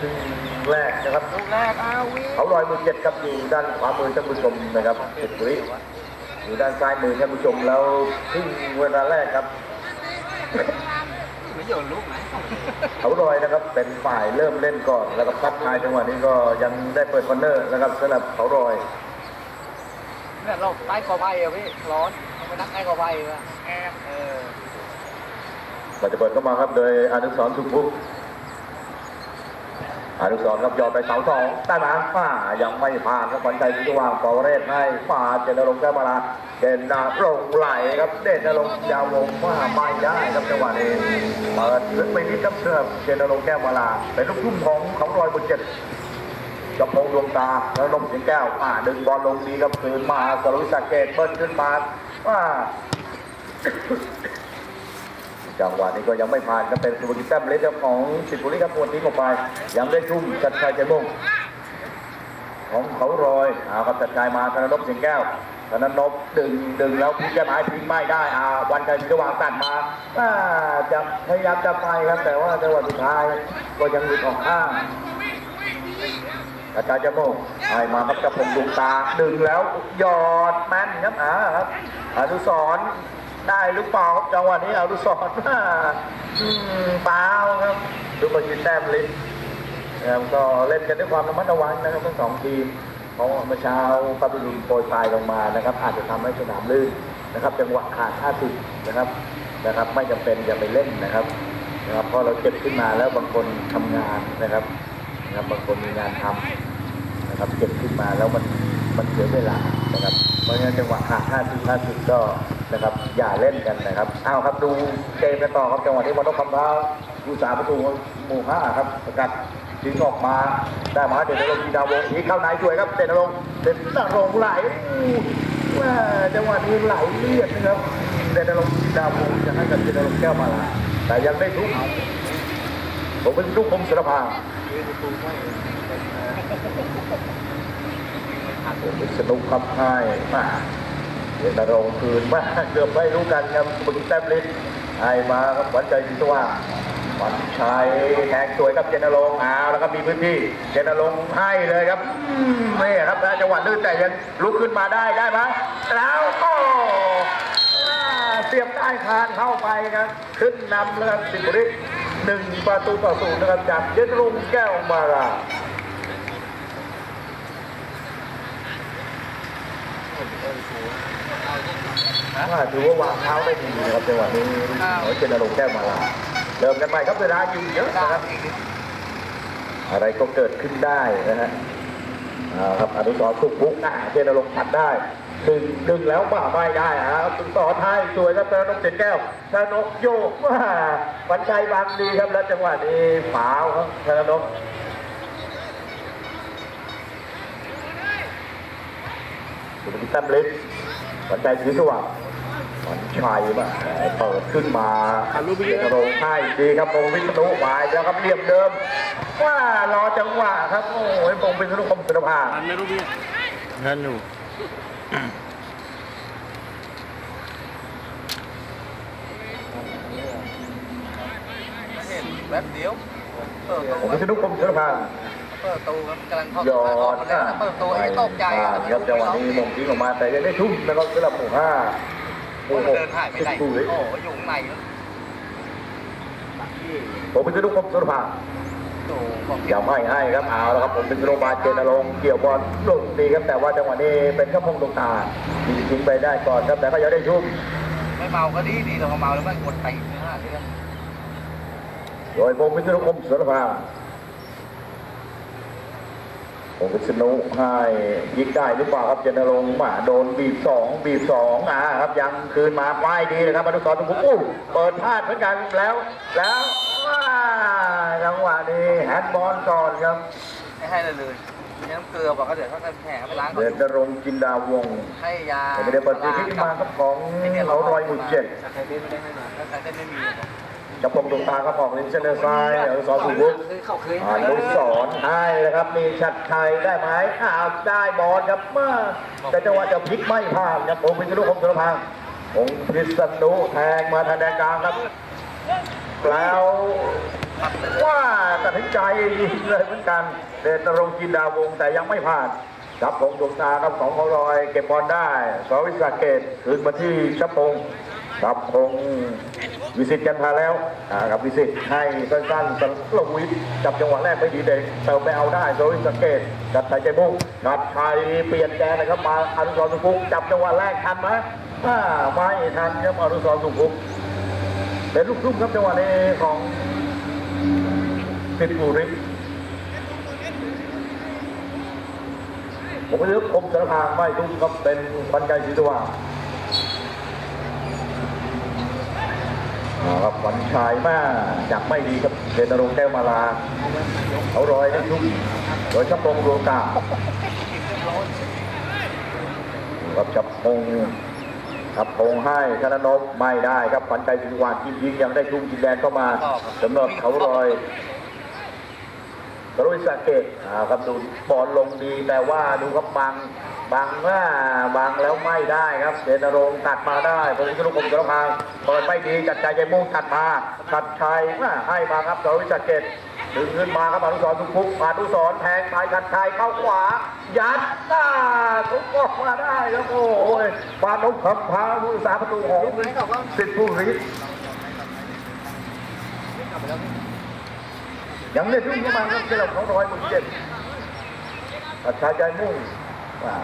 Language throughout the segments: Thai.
ครึ่งแรกนะครับลูกแรกอาวิเขาลอยมือเจ็ดครับอยู่ด้านขวามือท่านผู้ชมนะครับสิบวิอยู่ด้านซ้ายมือท่านผู้ชมแล้วครึ่งเวลาแรกครับไม่โยนลูกไหนเขาลอยนะครับเป็นฝ่ายเริ่มเล่นก่อน แล้วก็พัดทายจังหวะนี้ก็ยังได้เปิดคอนเนอร์นะครับสำหรับเขาลอยเนี่ยเราใต้กอไผ่อะพี่ร้อนต้องไปนั่งใต้กอไผ่อะแอบเออเราจะเปิดเข้ามาครับโดยอนุสรณ์สุภุก อนุสรครับยอดไปเสาสองได้ไหมฝ่ายังไม่ผ่านครับขวัญใจที่วางปอเรศให้ฝ่าเจนรงค์แก้วมาลาเด่นดาลงไหลครับเด่นลงยาววงว่าไม่ได้ครับจังหวะนี้เปิดลึกไปนิดครับเสื้อเจนรงค์แก้วมาลาเป็นลูกทุ่มของเขารอยบุญเจ็ดกระพงดวงตาแล้วลงสียงแก้วอ่าดึงบอลลงดีครับคืนมาสรุปสักเกตเบิ้ลขึ้นมาว่า จังหวะนี้ก็ยังไม่ผ่านก็เป็นสุภกิจแต้มเล็กของสิทธิบุรีครับปวดทิ้ออกไปยังได้ทุ่มจัดชายเจมงของเขารอยเอาครับจัดชายมาธนนพเสียงแก้วธนนพดึงดึงแล้วพลิกจะหมายพลิกไม่ได้อาวันชัยจะวางตัดมาจะพยายามจะไปครับแต่ว่าจังหวะสุดท้ายก็ยังหลุดออกข้างอาจารย์จมูกให้มาครับกระผมดวงตาดึงแล้วหยอดแม่นครับอ่าครับอนุสร ได้หรือเปล่าครับจังหวะนี้เอนุสรณ์อ่าอืมเปล่าครับดูมายืนแต้มลิ้นนะครับก็เล่นกันด้วยความระมัดระวังนะครับทั้งสองทีมเพราะเมื่อเช้าปาปิลุนโปรยปลายลงมานะครับ อาจจะทำให้สนามลื่นนะครับ จังหวะขาดท่าสินะครับนะครับ ไม่จำเป็นอย่าไปเล่นนะครับนะครับเพราะเราเจ็บขึ้นมาแล้วบางคนทำงานนะครับนะครับบางคนมีงานทำนะครับเก็บขึ้นมาแล้วมันมันเสียเวลานะครับเพราะฉะนั้นจังหวะขาดห้าสิบห้าสิบก็ นะครับ อย่าเล่นกันนะครับเอาครับดูเกมกันต่อครับจังหวะที่มอนกคำพร้าผู้สาประตูหมู่ห้าครับสกัดทิ้งออกมาได้มาเด่นนรงค์ีดาวงศ์อีกเข้าในช่วยครับเด่นนรงค์เด่นนรงค์ไหลว่าจังหวะนี้ไหลเลือดนะครับเด่นนรงค์ีดาวงจะให้กับเด่นนรงค์แก้วมาลาแต่ยังได้ทุกผมเป็นลูกคมสารพางยืนตูไม่สนุกครับให้มา เดนรงคืนมาเกือบไม่รู้กันครับบุญแต้มลิ้นให้มาครับหวันใจสีสว่างหวันชัยแทงสวยครับเจนรงค์เอาแล้วก็มีพื้นที่เจนรงให้เลยครับอืมนี่ครับจังหวะลื่นแต่ยังลุกขึ้นมาได้ได้ไหมแล้วโอ้เสียบใต้คานเข้าไปครับ ขึ้นนำแล้วครับสิบุรีหนึ่งประตูต่อศูนย์นะครับจากเจนรงแก้วมารา ถ้าถือว่าวางเท้าได้ดีนะครับจังหวะนี้เขาเจนรงค์แก้วมาลาเริ่มกันใหม่ครับเวลาอยู่เยอะนะครับอะไรก็เกิดขึ้นได้นะฮะครับอนุสรณ์ทุกปุ๊กอ่าเจนรงค์ตัดได้ดึงดึงแล้วป่าไม่ได้อะครับถึงต่อท้ายสวยครับธนกเจ็ดแก้วธนกโยกว่าปันชัยบางดีครับแล้วจังหวะนี้ฝาวครับธนกสุภกิจตั้มเล็กปันชัยศรีสว่าง ชัยมาเปิดขึ้นมาธนงให้ดีครับพงศ์วิษณุหมายแล้วครับเหลี่ยมเดิม ว่ารอจังหวะครับ โอ้ยพงศ์วิษณุคมสุนภามันไม่รู้พี่เงินอยู่เห็นแป๊บเดียวเปิดพตูงศ์วิษณุคมสุนภาเปิดตูครับกำลังเข้ายอออดกเลยนะเปิดตูไอ้ตกใจครับจังหวะนี้มงทิ้งออกมาแต่ยังได้ทุ่มนะครับสำหรับหมู่ห้าหโอ้ มู่ยหกเดินหายไปสิบไหนคู่เลยโอ้ยอยู่ข้างในแล้วผมวิษณุคมสุนภาโอ้บอกอย่าไม่ให้ครับเอาแล้วครับผมเป็นโรมาเจนรงค์เกี่ยวบอลลงดีครับแต่ว่าจังหวะนี้เป็นข้าพงดวงตายิงทิ้งไปได้ก่อนครับแต่ก็ยังได้ชุ่มไม่เมาก็ดีดีแต่พอเมาแล้วมันกดตีเนื้อเรื่องโดยพงศ์วิษณุคมสุนภาพงศ์ วิษณุให้ยิงได้หรือเปล่าครับเจนรงค์มาโดนบีบสองบีบสองอ่าครับยังคืนมาไว้ดีนะครับอนุสรณ์ทุกผู้อู้เปิดพลาดเหมือนกันแล้วแล้วว้าจังหวะนี้แฮนด์บอลก่อนครับไม่ให้เลยเลยมีน้ำเกลือบอกก็เดี๋ยวถ้าแผลไปล้างเดชนรงค์จินดาวงศ์ให้ยาแต่ไม่ได้เปิดทีที่มาครับของเขารอยหมุนเจ็ดใครเต้นไม่ได้ให้มาถ้าใครเต้นไม่มี จะพงดวงตาครับออกเลนเซนเดอร์ซ้ายอนุสรณ์สุวุฒิเขาเคยอนุสรณ์ให้นะครับ มีชัดชัยได้ไหมอ้าวได้บอลครับมาแต่จังหวะจะพลิกไม่ผ่านครับผมพิษณุคมสุรพังศ์ผมพิษณุแทงมาทางแดนกลางครับ แล้วปัดเลยว่าตัดสินใจยิงเลยเหมือนกันเดชนรงค์จินดาวงศ์แต่ยังไม่ผ่านครับผมดวงตาครับของเขารอย เก็บบอลได้สวิสาเกตคืนมาที่ชับพงศ์ครับคง วิสิตกันพาแล้วอ่าครับวิสิตให้สั้นๆสลงวิทจับจังหวะแรกไม่ดีเด็กเติมไปเอาได้สวิสาเกตกัดไทยใจมุ่งกัดไทยเปลี่ยนแกนนะครับมาอนุสรสุขุมจับจังหวะแรกทันไหมไม่ทันครับอนุสรสุขุมเป็นลูกทุ่มครับจังหวะนี้ของสิทธิ์บุริผมเลือกคมสารพางไม่ทุ่มครับเป็นบรรยายศรีสว่างเอา ครับขวัญชายมากจับไม่ดีครับเดนรงแก้วมาลาเขารอยได้ทุ่มโดยชับพงดวงกาครับชับพงชับพงให้ธนนพไม่ได้ครับขวัญใจศรีสว่างยิงยิงยังได้ทุ่มจินแดนเข้ามาสำหรับเขารอย รุณสาเกตอ่าครับดูบอลลงดีแต่ว่าดูครับบังบังว่าบังแล้วไม่ได้ครับเดนรงตัดมาได้พลิตลุกมกระพางเปิดไม่ดีจัดใจใจมุ่งตัดมาตัดชัยว่าให้มาครับกรุณสาเกตดึงขึ้นมาครับอนุสรทุกพุกอนุสรแทงไปตัดชัยเข้าขวา ยัดหน้าทุกออกมาได้ครับโอ้ยปานกขับพาผู้สาประตูของสิทธิ์ผู้ริษ กลับไปแล้วพี่ ยังเล่นรุ่งเข้ามาครับเจ้าของร้อยหมื่นเจ็ดตัดชายใจมุ่ง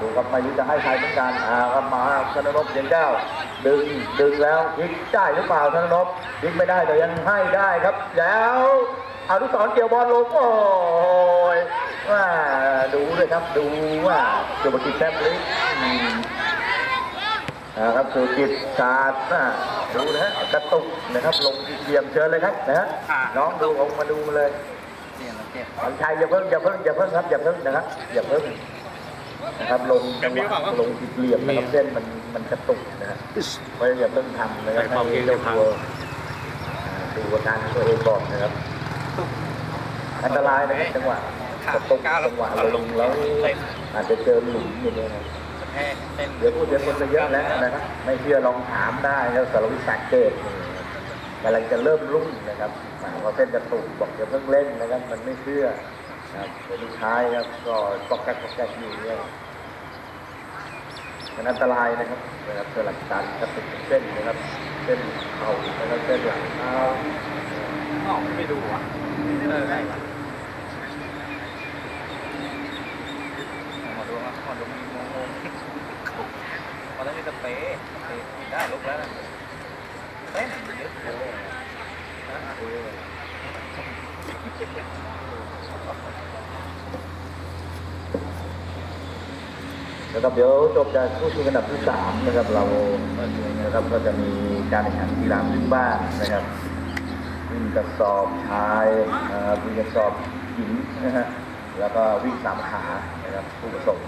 ดูครับม่รู้จะให้ใครเหมือนกันอ่าครับมาธนนพเสียงแก้วดึงดึงแล้วยิงได้หรือเปล่าธนนพยิงไม่ได้แต่ยังให้ได้ครับ แล้วอนุสรเกี่ยวบอลลงโอ้ยว่าดูด้วยครับดูว่าสุภกิจแซมลิอื มอ่าครับสุภกิจศาสตร์นะดูนะฮะกระตุกนะครับลงเยี่ยมเชิญเลยครับนะฮะน้องดูองค์มาดูมาเลยเสียงเราเจ็บขวัญชัยอย่าเพิ่งอย่าเพิ่งอย่าเพิ่งครับอย่าเพิ่งนะครับอย่าเพิ่งนะครับลงจังหวะลงผิดเหลี่ยมนะครับเส้นมันมันกระตุกนะฮะเพราะฉะนั้นอย่าเพิ่งทำนะครับให้เจ้าตัวอ่าดูอาการตัวเองก่อนนะครับอันตรายนะครับจังหวะกระตุกจังหวะลงแล้วอาจจะเจอหลุมอย่างเงี้ยนะ แพ้เต้นเดี๋ยวพูดเดี๋ยวคนจะเยอะแล้วนะครับไม่เชื่อลองถามได้แล้วสารวิทย์สังเกตกำลังจะเริ่มรุ่งนะครับอ่าพอเส้นกระตุกบอกอย่าเพิ่งเล่นนะครับ มันไม่เชื่อครับเดี๋ยวลูกชายครับก็ก็แกกก็แกกอยู่เนี่ยมันอันตรายนะครับนะครับเกิดหลักการกระตุกเส้นนะครับ เส้นเข่านะครับเส้นหลังเท้าออกไม่ดูอะเออได้ปะมาดูมามาดูมีงงงมาแล้วมีสเปรย์สเปรย์ ได้ลุกแล้วนะเต้นเยอะเลยนะครับเดี๋ยวจบจากผู้ชิงอันดับที่สามนะครับเรานะครับก็จะมีการแข่งขันกีฬาพื้นบ้านนะครับวิ่งกระสอบชายวิ่งกระสอบหญิงนะฮะแล้วก็วิ่งสามขานะครับผู้ประสบ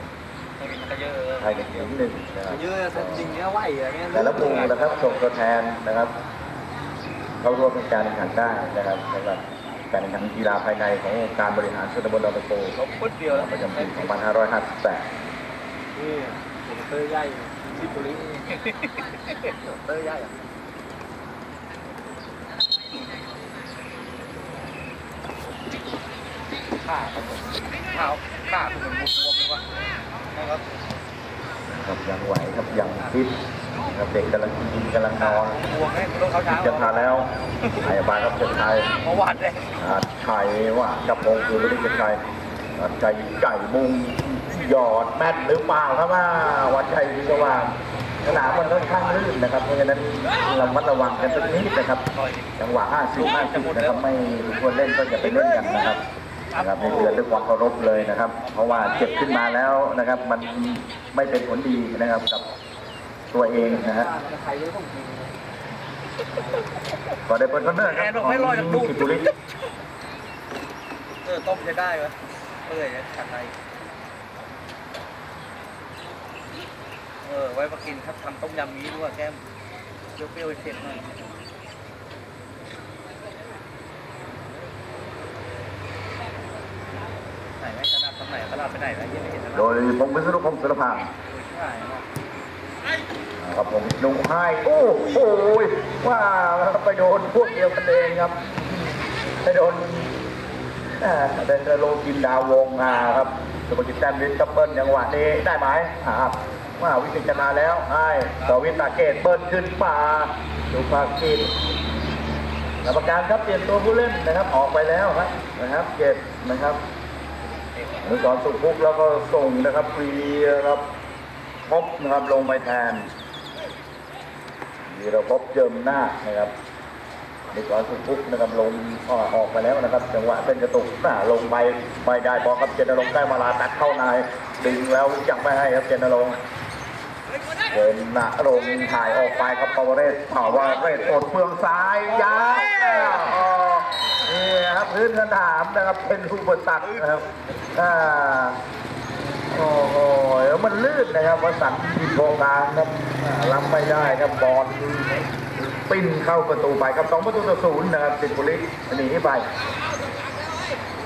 ไม่มีก็เยอะชายกับหญิงหนึ่งนะครับเยอะแต่จริงเนี้ยไหวอะเนี่ยแต่ละหมู่นะครับส่งตัวแทนนะครับ เข้าร่วมในการแข่งขันได้นะครับสำหรับการแข่งขันกีฬาภายในขององค์การบริหารส่วนตำบลดอนตะโกเขาพุดเดียวแล้วประจำปี2558นี่ผมเตอร์ใหญ่ที่บุรีเตอร์ใหญ่อะขาขาขาเหมือนบวมๆเลยวะนะ ครับครับยังไหวครับยังฟิตครับเด็กกำลังกินกำลังนอนบวมแม่ต้องเขาเช้าจะทานแล้วไอ้บาลครับเจะทายเมื่อวานเลยอาชัยว่าจับพงคือไม่ได้เจะชัยอาชัยไก่มุงหยอดแม่นหรือเปล่าครับว่าวัดชัยที่ว่าสนามมันค่อนข้างลื่นนะครับเพราะฉะนั้นเรามัดระวังกันสักนิดนะครับต่อยจังหวะ 50 50 นะครับ ไม่ควรเล่นก็อย่าไปเล่นกันนะครับ นะครับในเตือนด้วยความเคารพเลยนะครับ เพราะว่าเจ็บขึ้นมาแล้วนะครับ มันไม่เป็นผลดีนะครับกับตัวเองนะฮะใครรู้ต้องกินก่อนได้เปิดคอนเนอร์ครับของกิตุริเออต้มใช้ได้ไหมเปื่อยขัดในเออไว้มากินครับทำต้มยำนี้ด้วยแก้มเปรี้ยวๆเผ็ดหน่อยไหนไหมขนาดตรง ไหนขนาดไปไหนแล้วยังไม่เห็นนะโดยพงศ์วิศนุพงศ์สุรพางใช่ครับผมนุ่งไห้โอ้โหว่าไปโดนพวกเดียวกันเองครับไปโดนอ่าเดนโลกินดาววงอาครับสุภกิจแต้มลิสกับเบิ้ลจังหวะนี้ได้ไหมครับว่าวิสิตชนะแล้วให้สวิตตาเกตเบิ้ลขึ้นมาสุภกิจกรรมการครับเปลี่ยนตัวผู้เล่นนะครับออกไปแล้วครับนะครับเก็บนะครับ อนุสรณ์สุภุกแล้วก็ส่งนะครับฟรีครับพบนะครับลงไปแทนวีรพบเจิมหน้านะครับเด็กร้อยสุพุกนะครับลงออกอกไปแล้วนะครับ จังหวะเป็นกระตุกหน้าลงไปไม่ได้บอลครับเจนนรงค์ได้มาลาตัดเข้าในดึงแล้วยังไม่ให้ครับเจนนรงค์เจนนรงค์ถ่ายออกไปครับปาวเรศเผาว่าเรศกดเมืองซ้ายยาว นี่ครับพื้นสนามนะครับเป็นรูปตักนะครับอ่าโอ้โหมันลื่นนะครับวสันต์ผิดโครงการครับอ่ารับไม่ได้ครับบอลปิ้นเข้าประตูไปครับสองประตูต่อศูนย์นะครับสิงห์บุรีหนีไป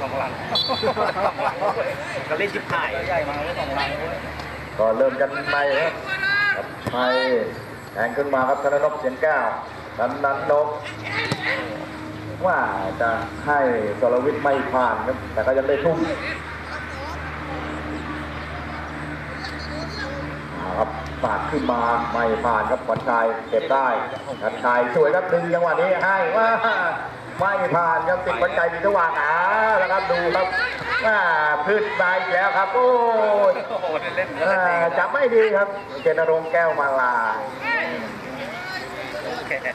สองหลังก็เล่นจิบหายใหญ่มาแล้วสองหลังเลยก็เริ่มกันไปครับครับไปแทงขึ้นมาครับธนนกเสียงแก้วธนนก ว่าจะให้สรวิทย์ไม่ผ่านครับ แต่ก็ยังได้ทุ่มครับปาดขึ้นมาไม่ผ่านครับขวัญชัยเก็บได้ขวัญชัยสวยครับดึงจังหวะนี้ให้ว่าไม่ผ่านครับติดขวัญชัยมีระหว่างอ่าแล้วครับดูครับว่าพืชมาอีกแล้วครับ โอ้ยจับไม่ดีครับเจนรงแก้วมาลา แค่โ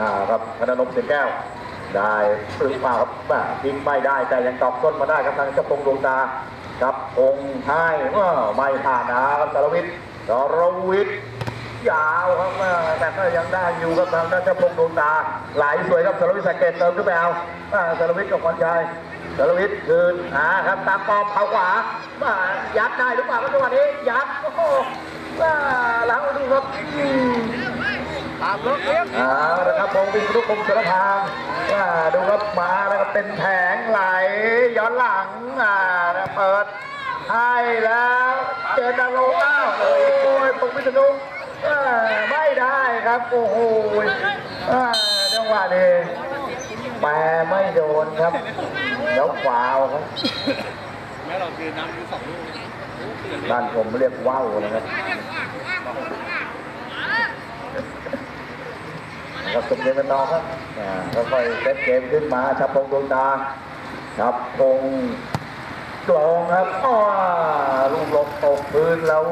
อ่าครับพนนมเสียงแก้ว ได้ปรึกเปล่าครับแม่ทิ้งไม่ได้แต่ยังตอบต้นมาได้ครับทางเจ้าพงดวงตากับองค์ไทยว่าไม่ผ่านนะครับสารวิทย์สารวิทย์ยาวครับแต่ก็ยังได้อยู่ครับทางด้านเจ้าพงดวงตา ไหลสวยครับสารวิทย์สังเกตเติมขึ้นไปเอาอ่าสารวิทย์กับขวัญชัยสารวิทย์คืนอ่าครับตามปอมเผาขวามายัดได้หรือเปล่าครับจังหวะนี้ยัดโอ้โหหลังดูครับ ตามรถเลี้ยงเอาละครับพงวิศนุคมสารพางว่าดูครับมาแล้วก็เป็นแผงไหลย้อนหลังอ่าแล้วเปิดให้แล้วเจนดาโลอ้าวโอ้ยพงวิศนุอ่าไม่ได้ครับโอ้โหอ่าจังหวะนี้แปรไม่โดนครับแล้วฟาวครับแม่เราคือน้ำอยู่สองลูกด้านผมเรียกว่าวนะครับนะ ครับสมเด็จพระนองครับอ่าค่อยๆเซตเกมขึ้นมาชับพงดวงตาชับพงกลองครับอ้อลูกหลบตกพื้นแล้ว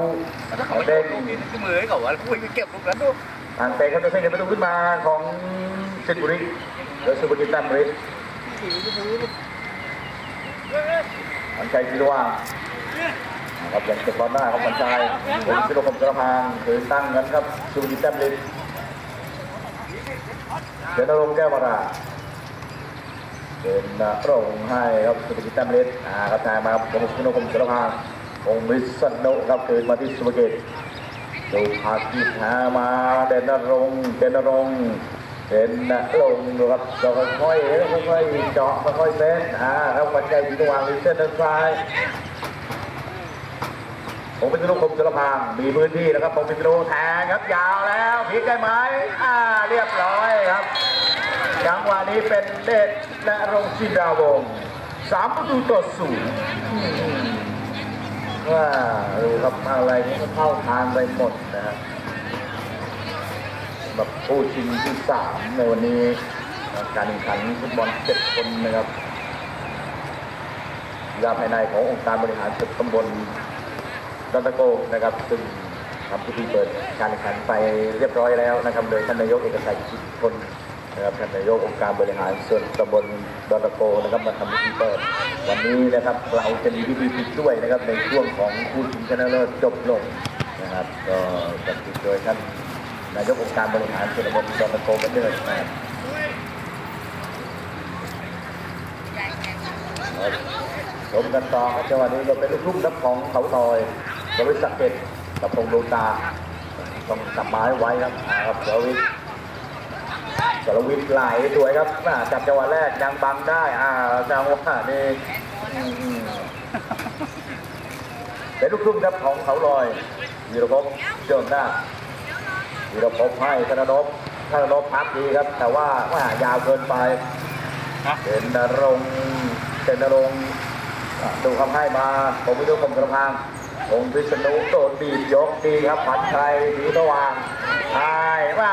ถ้าเขาไม่เด้เด้งงลูกนี้คือมือให้เขาว่าคุยเก็บลูกนั้นดูทางเตะครับจะเส้นเดินประตูขึ้นมาของสิงห์บุรีโดยสุภกิจตั้มฤทธิ์มันใจคิดว่านะครับยังเก็บบอลได้ครับมันใจผมสิโลคมสารพางคือตั้งกันครับสุภกิจตั้มฤทธิ์ เดนรงแก้วราเดินนรงค์ให้ครับสุภกิจตั้มฤทธิ์อ่าครับทายมาครับผมสิโลคมสารพางองค์วิษณุครับคืนมาที่สุภกิจดูภาคีหามาเดนนรงเดนนรงเดนนรงค์ดูครับเราค่อยๆค่อยๆเจาะค่อยๆเซตอ่าครับวันใจอยู่ระวางริเส้นด้านซ้าย ผมเป็นลูกคมสารพางมีพื้นที่แล้วครับผมเป็นลูกแทงครับยาวแล้วพิกได้ไหมอ่าเรียบร้อยครับจังหวะนี้เป็นเดชนรงค์จินดาวงสามประตูต่อศูนย์ว่าดูครับอะไรนี่ก็เข้าทางไปหมดนะฮะแบบผู้ชิงที่สามในวันนี้การแข่งขันฟุตบอลเจ็ดคนนะครับกีฬาภายในขององค์การบริหารส่วนตำบล ดอนตโกนะครับซึ่งทำพิธีเปิดการแข่งขันไปเรียบร้อยแล้วนะครับโดยท่านนายกเอกชัยจิตพลนะครับท่านนายกองค์การบริหารส่วนตำบลดอนตะโกนะครับมาทำพิธีเปิดวันนี้นะครับเราจะมีพิธีปิดด้วยนะครับในช่วงของคู่ชิงชนะเลิศจบลงนะครับก็จะปิดโดยท่านนายกองค์การบริหารส่วนตำบลดอนตะโกกันเดินนะครับชมกันต่อครับจังหวะนี้ก็เป็นลูกทุ่งนับของเขาตอย บริษัทเก็ตกับพงษ์ดวงตา ต้องจับไม้ไว้ครับอ่าครับเดี๋ยววิทย์สรวิทย์ไหลสวยครับอ่าจับจังหวะแรกยังบังได้ อ่าจังหวะนี้อืมเป็นลูกทุ่งครับของเขาลอยวีรพงศ์เจิมหน้าวีรพงศ์ให้ธนนพธนนพพักดีครับ แต่ว่าว่ายาวเกินไปฮะเป็นนรงค์เป็นนรงค์อะดูคำให้มาผมไม่รู้ผมกระพัง องค์พิษณุโดนบียกดีครับผันชัยสีสว่างใช่ว่า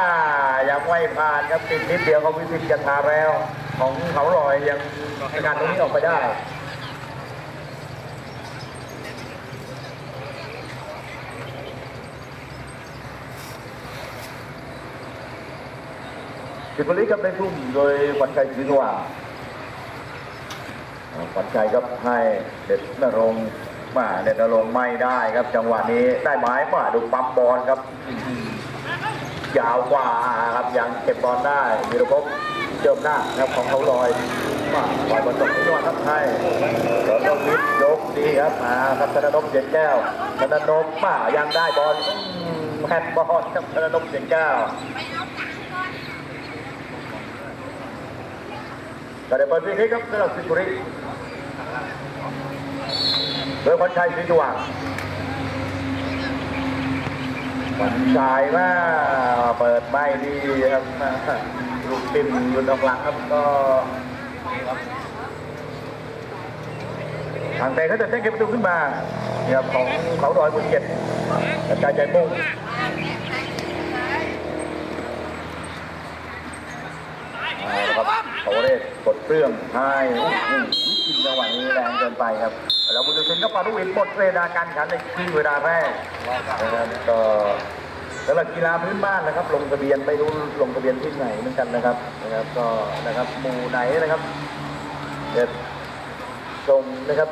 ยังไม่ผ่านครับติดนิดเดียวเของวิสิตจันทาแล้ว ของเขาลอยยังในการตรงนี้ออกไปได้สิบบุรีครับได้ทุ่มโดยขวัญชัยศรีสว่างอ่าขวัญชัยครับให้เด็ดนรงค์ มาเด็ดนรงไม่ได้ครับ จังหวะนี้ได้หมายมาดูปั๊มบอลครับ ยาวกว่าครับยังเก็บบอลได้มีระบบเจิมหน้าครับของเขาลอยมาปล่อยบอลตกที่จังหวะทักไทายแล้วก็มิดยกดีครับมาครับธนนพเจ็ดแก้วธนนพมายังได้บอลแฮนบอลครับธนนพเจ็ดแก้วก็ได้เปิดพีนี้ครับสำหรับสิงห์บุรี โดยพันชัยศรีสว่างพันชัยว่าเปิดไม่ดีครับลูกติมอยู่ตรงหลังครับก็ทางเตะเขาจะเต้นเก็บประตูขึ้นมาเนี่ยของเขาดอยบุญเจ็ดกระจายใจมุ่งครับเขาเรศกดเครื่องให้จังหวะนี้แรงเกินไปครับ แล้วบุญสินก็ปารุวินหมดเวลาการแข่งขันในครึ่งเวลาแรกนะครับก็สำหรับกีฬาพื้นบ้านนะครับ ลงทะเบียนไปรู้ลงทะเบียนที่ไหนเหมือนกันนะครับนะครับ ก็นะครับหมู่ไหนนะครับเด็ดส่งนะครับ